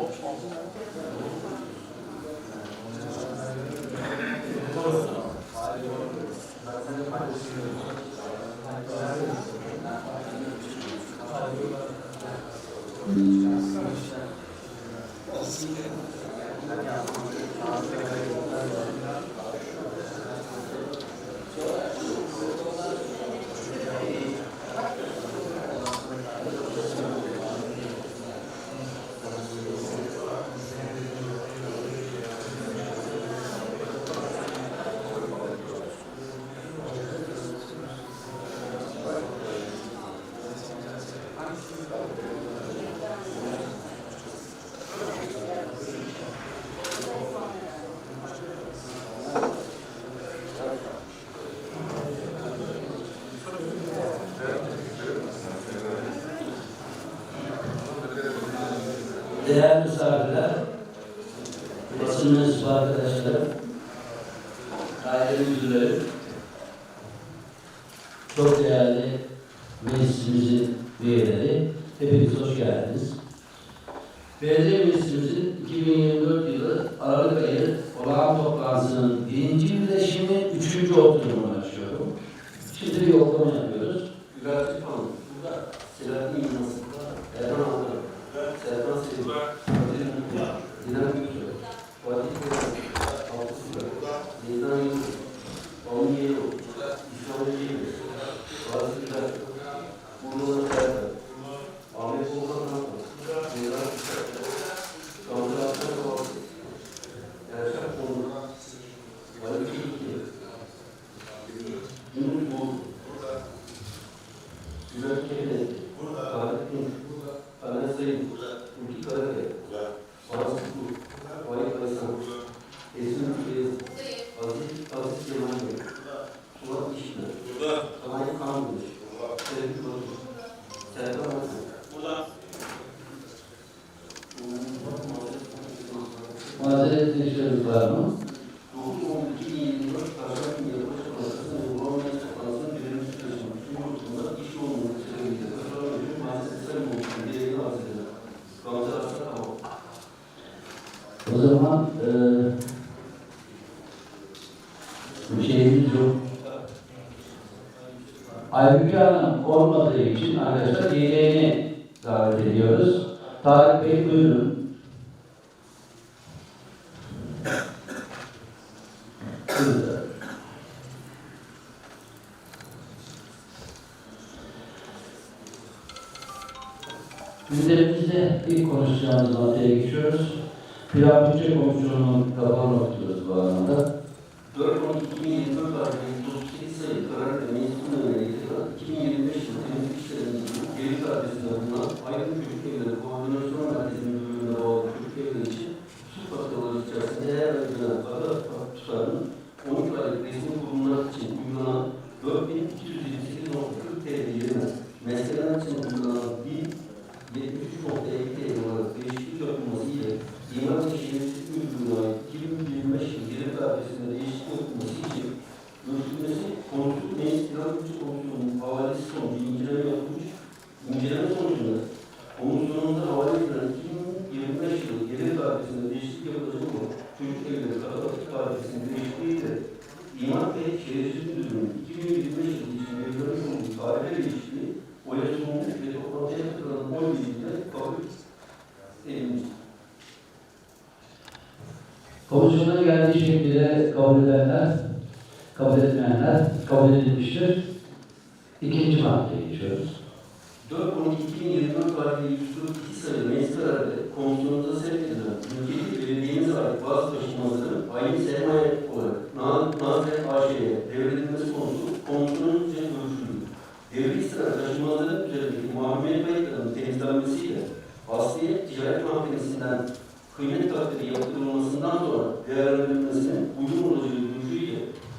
Değerli hepiniz hoş geldiniz. Belediye Meclisimizin 2024 yılı Aralık ayı olağan toplantısının birinci birleşimi, üçüncü oturumunu açıyorum. Şimdi bir yoklama yapıyoruz. Güvercin Вода. Ну, Вода. Aybüke olmadığı için arkadaşlar yedeğini davet ediyoruz. Tarık Bey buyurun. Gündemimizde ilk konuşacağımız maddeye geçiyoruz. Plan Bütçe Komisyonu'nun raporunu okuyoruz bu anlamda. 4 12 2024 tarihinde 38 sayılı karar ve meclisin 2025 yılı temizlik işlerinin geri kardeşinde bulunan Aydın Çocuk Evleri Koordinasyon Merkezi Müdürlüğü'ne bağlı çocuk evleri için su faturaları içerisinde her ödenen para tutarının 12 aylık resmi kurumlar için uygulanan 4228.40 TL yerine mesleğler için uygulanan 1073.50 TL olarak değişiklik yapılması ile İmar ve Şehircilik Müdürlüğü'ne ait 2025 yılı geri kardeşinde değişiklik yapılması için görüşülmesi Konsul Meclis Plan Bütçe Şehircilik Müdürlüğü'nün 2025 yılı için belirlenmiş olduğu tarife değişikliği oya sunulmuş ve toplantıya katılan oy birliğiyle kabul edilmiştir. Komisyona geldiği şekilde kabul edenler, kabul etmeyenler kabul edilmiştir. İkinci maddeye geçiyoruz. 4-12-2024 tarihli 142 sayılı meclis kararı komisyonumuza sevk edilen ülkeli belediyemize ait bazı taşınmazların aynı sermaye olarak Mahkemesi'nden kıymet takdiri yaptırılmasından sonra değerlendirilmesinin uygun olacağı görüşüyle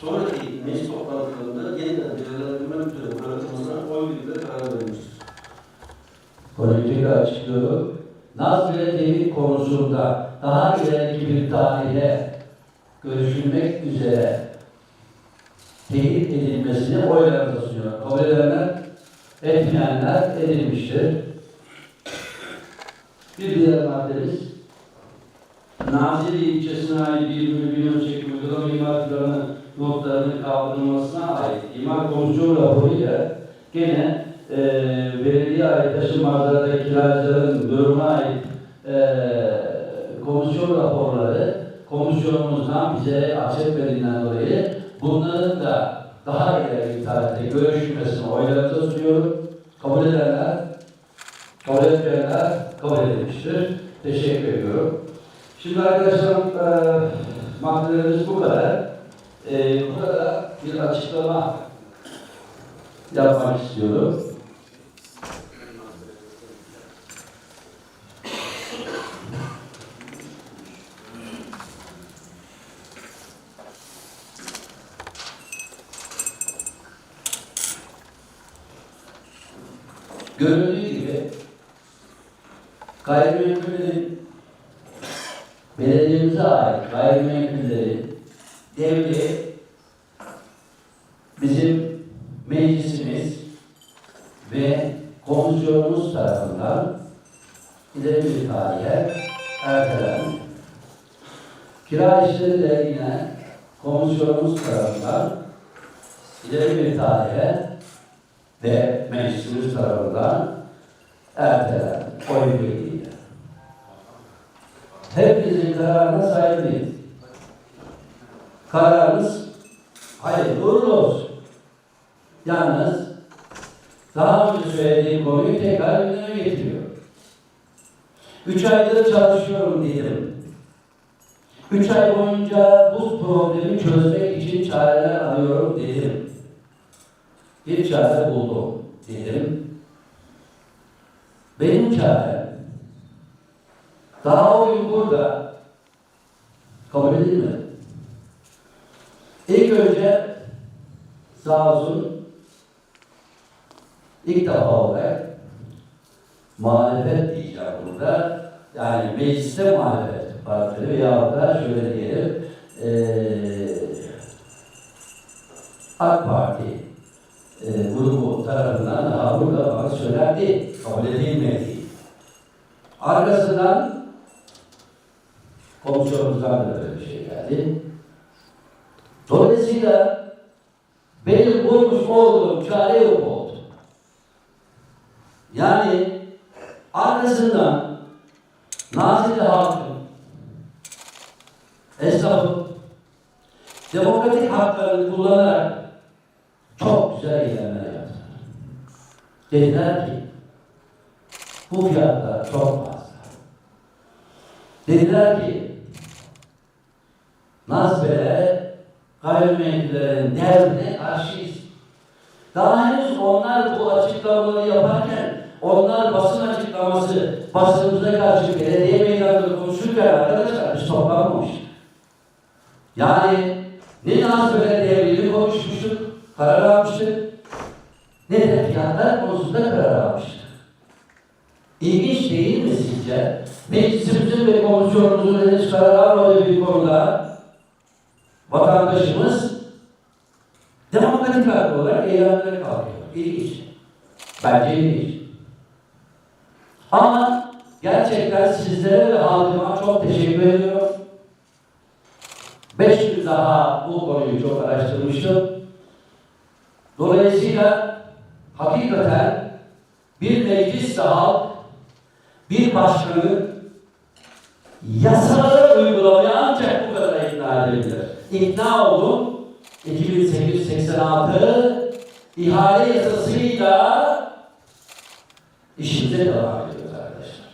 sonraki meclis toplantılarında yeniden değerlendirme üzere bırakılmasına oy birliğiyle karar verilmiştir. Politikayı açıklıyorum. Naz ve devir konusunda daha ileriki bir tarihte görüşülmek üzere teyit edilmesini oylarına sunuyor. Kabul edenler, etmeyenler edilmiştir. Bir diğer maddemiz Nazilli ilçesine ait bir milyon çekim uygulama imar planı notlarının kaldırılmasına ait imar komisyonu raporuyla gene e, belediye ait taşınmazlarda kiracıların durumuna ait e, komisyon raporları komisyonumuzdan bize açıklarından dolayı bunların da daha ileri tarihte görüşmesini sunuyorum. Kabul edenler, kabul etmeyenler kabul edilmiştir. Teşekkür ediyorum. Şimdi arkadaşlarım, e, maddelerimiz bu kadar. E, burada bir açıklama yapmak istiyorum. Gibi gayrimenkullerin belediyemize ait gayrimenkullerin devri bizim meclisimiz ve komisyonumuz tarafından ileri bir tarihe ertelendi. Kira işleri de yine komisyonumuz tarafından ileri bir tarihe ve meclisimiz tarafından ertelendi. Oy birliğiyle. Hepinizin kararına saygılıyız. Kararınız hayırlı uğurlu olsun. Yalnız daha önce söylediğim konuyu tekrar gündeme getiriyor. Üç aydır çalışıyorum dedim. Üç ay boyunca bu problemi çözmek için çareler arıyorum dedim. Bir çare buldum dedim. Benim çarem daha o burada kabul edilmedi. İlk önce sağ olsun ilk defa olarak muhalefet diyeceğim burada. Yani mecliste muhalefet partileri veya da şöyle diyelim eee AK Parti e, grubu tarafından daha burada bana söylendi, kabul edilmedi. Arkasından komisyonumuzdan da böyle bir şey geldi. Dolayısıyla benim bulmuş olduğum çare yok oldu. Yani arkasından Nazilli halkın, esnafın demokratik haklarını kullanarak çok güzel eylemler yaptılar. Dediler ki bu fiyatlar çok fazla. Dediler ki Nazbe'ye gayrimenkullerin devrine karşıyız. Daha henüz onlar bu açıklamaları yaparken onlar basın açıklaması basınımıza karşı belediye meydanında konuşurken arkadaşlar biz toplanmamıştık. Yani ne Nazbe'ye devrini konuşmuştuk, karar almıştık, ne de fiyatlar konusunda karar almıştık. İlginç değil mi sizce? Meclisimizin ve komisyonumuzun henüz karar almadığı bir konuda vatandaşımız demokratik hakkı olarak eylemlere kalkıyor. İlginç. Bence ilginç. Ama gerçekten sizlere ve halkıma çok teşekkür ediyorum. Beş gün daha bu konuyu çok araştırmıştım. Dolayısıyla hakikaten bir meclis halk bir başkanı yasaları uygulamaya ancak bu kadar ikna edebilir. İkna oldum. 2886 ihale yasasıyla işimize devam ediyoruz arkadaşlar.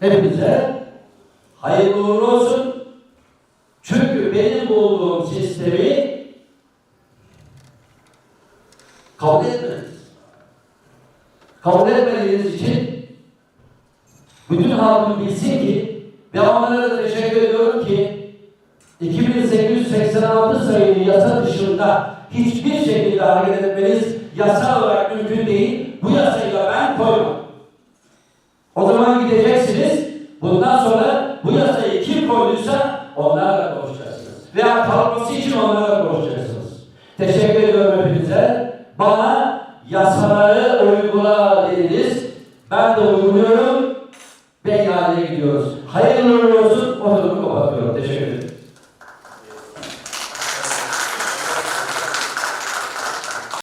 Hepinize hayırlı uğurlu olsun. Çünkü benim bulduğum sistemi kabul etmediniz. Kabul etmediğiniz için bütün halkın bilsin ki ve onlara da teşekkür ediyorum ki 2886 sayılı yasa dışında hiçbir şekilde hareket etmeniz yasal olarak mümkün değil. Bu yasayı ben koymam. O zaman gideceksiniz. Bundan sonra bu yasayı kim koyduysa onlarla konuşacaksınız. Veya kalkması için onlarla konuşacaksınız. Teşekkür ediyorum hepinize. Bana